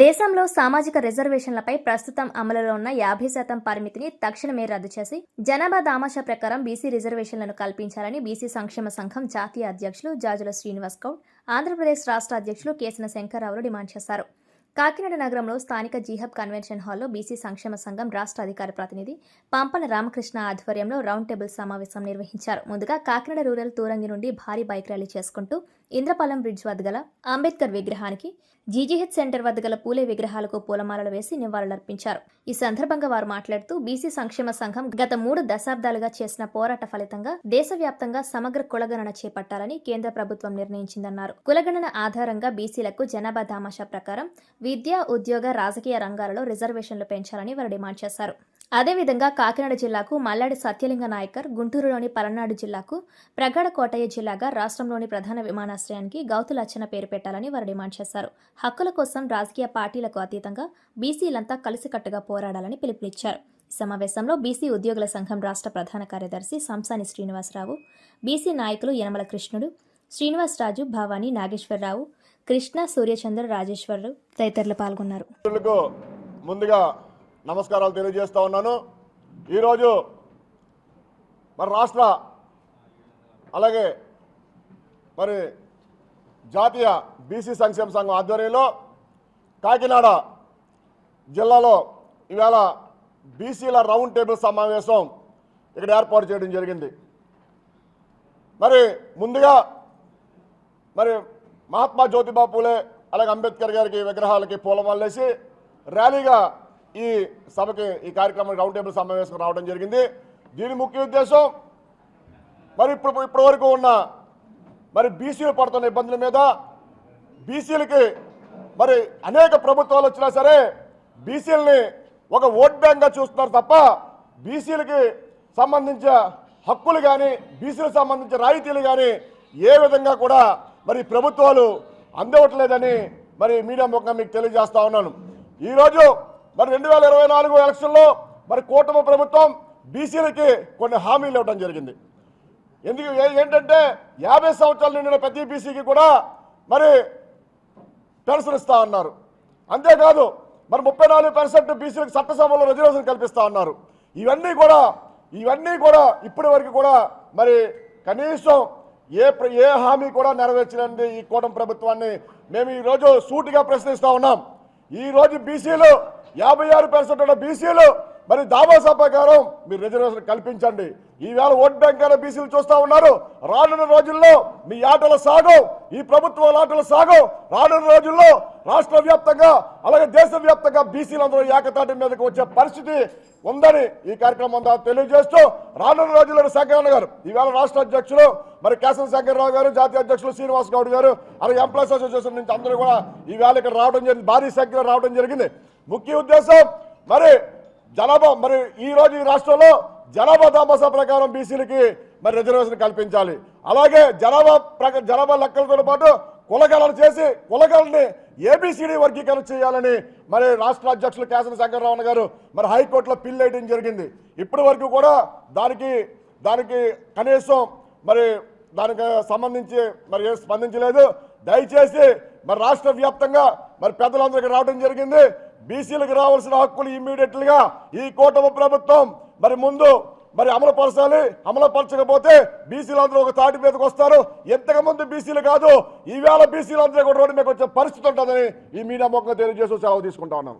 దేశంలో సామాజిక రిజర్వేషన్లపై ప్రస్తుతం అమలులో ఉన్న యాభై శాతం పరిమితిని తక్షణమే రద్దు చేసి జనాభా దామాషా ప్రకారం బీసీ రిజర్వేషన్లను కల్పించాలని బీసీ సంక్షేమ సంఘం జాతీయ అధ్యక్షులు జాజుల శ్రీనివాస్ గౌడ్ ఆంధ్రప్రదేశ్ రాష్ట్ర అధ్యక్షులు కేసిన శంకర్రావులు డిమాండ్ చేశారు. కాకినాడ నగరంలో స్థానిక జీహబ్ కన్వెన్షన్ హాల్లో బీసీ సంక్షేమ సంఘం రాష్ట్ర అధికార ప్రతినిధి పంపన రామకృష్ణ ఆధ్వర్యంలో రౌండ్ టేబుల్ సమావేశం నిర్వహించారు. ముందుగా కాకినాడ రూరల్ తూరంగి నుండి భారీ బైక్ ర్యాలీ చేసుకుంటూ ఇంద్రపాలెం బ్రిడ్జ్ వద్ద గల అంబేద్కర్ విగ్రహానికి జీజీహెచ్ సెంటర్ వద్ద గల పూలే విగ్రహాలకు పూలమాలలు వేసి నివాళులర్పించారు. ఈ సందర్భంగా వారు మాట్లాడుతూ బీసీ సంక్షేమ సంఘం గత మూడు దశాబ్దాలుగా చేసిన పోరాట ఫలితంగా దేశవ్యాప్తంగా సమగ్ర కులగణన చేపట్టాలని కేంద్ర ప్రభుత్వం నిర్ణయించిందన్నారు. కులగణన ఆధారంగా బీసీలకు జనాభా దామాషా ప్రకారం విద్య ఉద్యోగ రాజకీయ రంగాలలో రిజర్వేషన్లు పెంచాలని వారు డిమాండ్ చేశారు. అదేవిధంగా కాకినాడ జిల్లాకు మల్లాడి సత్యలింగ నాయకర్ గుంటూరులోని పలనాడు జిల్లాకు ప్రగాఢ కోటయ్య జిల్లాగా రాష్ట్రంలోని ప్రధాన విమానాశ్రయానికి గౌతులచ్చన పేరు పెట్టాలని వారు డిమాండ్ చేశారు. హక్కుల కోసం రాజకీయ పార్టీలకు అతీతంగా బీసీలంతా కలిసికట్టుగా పోరాడాలని పిలుపునిచ్చారు. సమావేశంలో బీసీ ఉద్యోగుల సంఘం రాష్ట్ర ప్రధాన కార్యదర్శి సంసాని శ్రీనివాసరావు బీసీ నాయకులు యనమల కృష్ణుడు శ్రీనివాసరాజు భవానీ నాగేశ్వరరావు కృష్ణ సూర్యచంద్ర రాజేశ్వరరావు తదితరులు పాల్గొన్నారు. ముందుగా నమస్కారాలు తెలియజేస్తా ఉన్నాను. ఈరోజు మరి రాష్ట్ర అలాగే మరి జాతీయ బీసీ సంక్షేమ సంఘం ఆధ్వర్యంలో కాకినాడ జిల్లాలో ఇవాళ బీసీల రౌండ్ టేబుల్ సమావేశం ఇక్కడ ఏర్పాటు చేయడం జరిగింది. మరి ముందుగా మరి మహాత్మా జ్యోతిబా పూలే అలాగే అంబేద్కర్ గారికి విగ్రహాలకి పూలమాలేసి ర్యాలీగా ఈ సభకి ఈ కార్యక్రమం రౌండ్ టేబుల్ సమావేశం రావడం జరిగింది. దీని ముఖ్య ఉద్దేశం మరి ఇప్పుడు ఇప్పటి వరకు ఉన్న మరి బీసీలు పడుతున్న ఇబ్బందుల మీద బీసీలకి మరి అనేక ప్రభుత్వాలు వచ్చినా సరే బీసీలని ఒక ఓట్ బ్యాంక్గా చూస్తున్నారు తప్ప బీసీలకి సంబంధించిన హక్కులు కానీ బీసీలకు సంబంధించిన రాయితీలు కానీ ఏ విధంగా కూడా మరి ప్రభుత్వాలు అందవట్లేదని మరి మీడియా ముఖంగా మీకు తెలియజేస్తా ఉన్నాను. ఈరోజు మరి రెండు వేల ఇరవై నాలుగు ఎలక్షన్లో మరి కూటమి ప్రభుత్వం బీసీలకి కొన్ని హామీలు ఇవ్వడం జరిగింది. ఎందుకు ఏ- ఏంటంటే యాభై సంవత్సరాలు నిండిన ప్రతి బీసీకి కూడా మరి పెన్షన్ ఇస్తా ఉన్నారు అంతేకాదు మరి ముప్పై నాలుగు పర్సెంట్ బీసీలకు చట్టసభలో రిజర్వేషన్ కల్పిస్తా ఉన్నారు ఇవన్నీ కూడా ఇవన్నీ కూడా ఇప్పటి వరకు కూడా మరి కనీసం ఏ ప్ర- ఏ హామీ కూడా నెరవేర్చలేండి ఈ కూటమి ప్రభుత్వాన్ని. మేము ఈరోజు సూటిగా ప్రశ్నిస్తూ ఉన్నాం. ఈరోజు బీసీలు యాభై ఆరు పర్సెంట్ ఉన్న బీసీలు మరి దాబాసా ప్రకారం మీరు రిజర్వేషన్ కల్పించండి. ఈవేళ ఓట్ బ్యాంక్ అయినా బీసీలు చూస్తూ ఉన్నారు. రానున్న రోజుల్లో మీ ఆటల సాగు ఈ ప్రభుత్వాల ఆటల సాగు రానున్న రోజుల్లో రాష్ట్ర వ్యాప్తంగా అలాగే దేశవ్యాప్తంగా బీసీలందరూ ఏకతాటి మీదకి వచ్చే పరిస్థితి ఉందని ఈ కార్యక్రమం ద్వారా తెలియజేస్తూ రానున్న రోజుల్లో శంకరన్న గారు ఈవేళ రాష్ట్ర అధ్యక్షులు మరి కేశవ శంకర్రావు గారు జాతీయ అధ్యక్షులు శ్రీనివాస్ గౌడ్ గారు అలాగే ఎంప్లాయీస్ అసోసియేషన్ నుంచి అందరూ కూడా ఈవేళ ఇక్కడ రావడం జరిగింది. భారీ సంఖ్యలో రావడం జరిగింది. ముఖ్య ఉద్దేశం మరి జనాభా మరి ఈరోజు ఈ రాష్ట్రంలో జనాభా దామాసా ప్రకారం బీసీలకి మరి రిజర్వేషన్ కల్పించాలి. అలాగే జనాభా ప్రక జనాభా లెక్కలతో పాటు కులగణన చేసి కులగణని ఏబిసిడి వర్గీకరణ చేయాలని మరి రాష్ట్ర అధ్యక్షులు కేసరి శంకరరావు గారు మరి హైకోర్టులో పిల్ వేయడం జరిగింది. ఇప్పటి వరకు కూడా దానికి దానికి కనీసం మరి దానికి సంబంధించి మరి ఏం స్పందించలేదు. దయచేసి మరి రాష్ట్ర వ్యాప్తంగా మరి పెద్దలందరికీ రావడం జరిగింది. బీసీలకు రావాల్సిన హక్కులు ఇమ్మీడియట్లుగా ఈ కూటమి ప్రభుత్వం మరి ముందు మరి అమలు పరచాలి అమలు పరచకపోతే బీసీలందరూ ఒక తాటి మీదకి వస్తారు. ఎంతకు ముందు బీసీలు కాదు ఈవేళ బీసీలందరూ కూడా రోడ్డు మీకు వచ్చే పరిస్థితి ఉంటుందని ఈ మీడియా మొక్క తెలియజేసి సెలవు తీసుకుంటా ఉన్నాం.